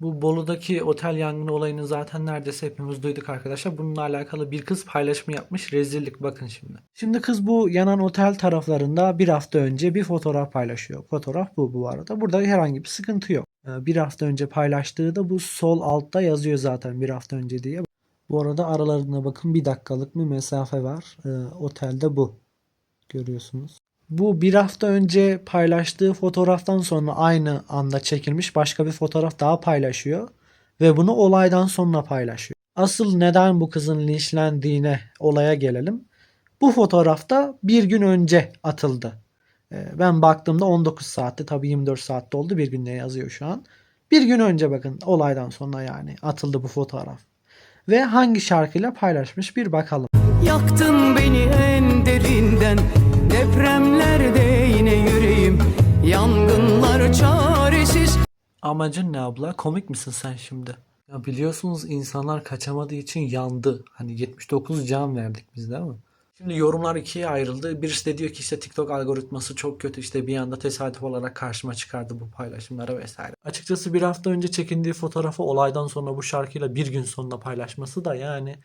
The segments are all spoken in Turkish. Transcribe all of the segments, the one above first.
Bu Bolu'daki otel yangını olayını zaten neredeyse hepimiz duyduk arkadaşlar. Bununla alakalı bir kız paylaşımı yapmış. Rezillik bakın şimdi. Şimdi kız bu yanan otel taraflarında bir hafta önce bir fotoğraf paylaşıyor. Fotoğraf bu bu arada. Burada herhangi bir sıkıntı yok. Ee, Bir hafta önce paylaştığı da bu sol altta yazıyor zaten bir hafta önce diye. Bu arada aralarında bakın bir dakikalık bir mesafe var. Ee, otelde bu. Görüyorsunuz. Bu bir hafta önce paylaştığı fotoğraftan sonra aynı anda çekilmiş başka bir fotoğraf daha paylaşıyor. Ve bunu olaydan sonra paylaşıyor. Asıl neden bu kızın linçlendiğine olaya gelelim. Bu fotoğrafta bir gün önce atıldı. Ee, Ben baktığımda 19 saatte tabii 24 saatte oldu bir günde yazıyor şu an. Bir gün önce bakın olaydan sonra yani atıldı bu fotoğraf. Ve hangi şarkıyla paylaşmış bir bakalım. Yaktın beni Depremlerde yine yüreğim Yangınlar çaresiz Amacın ne abla? Komik misin sen şimdi? Ya biliyorsunuz insanlar kaçamadığı için yandı. Hani 79 can verdik biz değil mi? Şimdi yorumlar ikiye ayrıldı. Birisi de diyor ki işte TikTok algoritması çok kötü işte bir anda tesadüf olarak karşıma çıkardı bu paylaşımları vesaire. Açıkçası bir hafta önce çekindiği fotoğrafı olaydan sonra bu şarkıyla bir gün sonra paylaşması da yani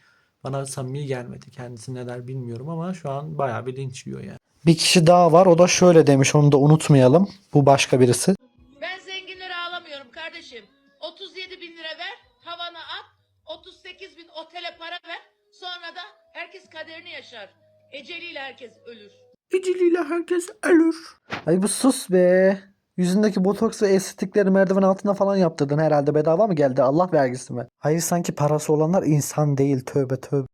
bana samimi gelmedi. Kendisi ne der bilmiyorum ama şu an bayağı bir linç yiyor yani. Bir kişi daha var o da şöyle demiş onu da unutmayalım. Bu başka birisi. Ben zenginleri ağlamıyorum kardeşim. 37 bin lira ver, tavana at. 38 bin otele para ver. Sonra da herkes kaderini yaşar. Eceliyle herkes ölür. Eceliyle herkes ölür. Ay bu sus be. Yüzündeki botoks ve estetikleri merdiven altına falan yaptırdın herhalde bedava mı geldi Allah vergisi mi? Hayır sanki parası olanlar insan değil tövbe tövbe.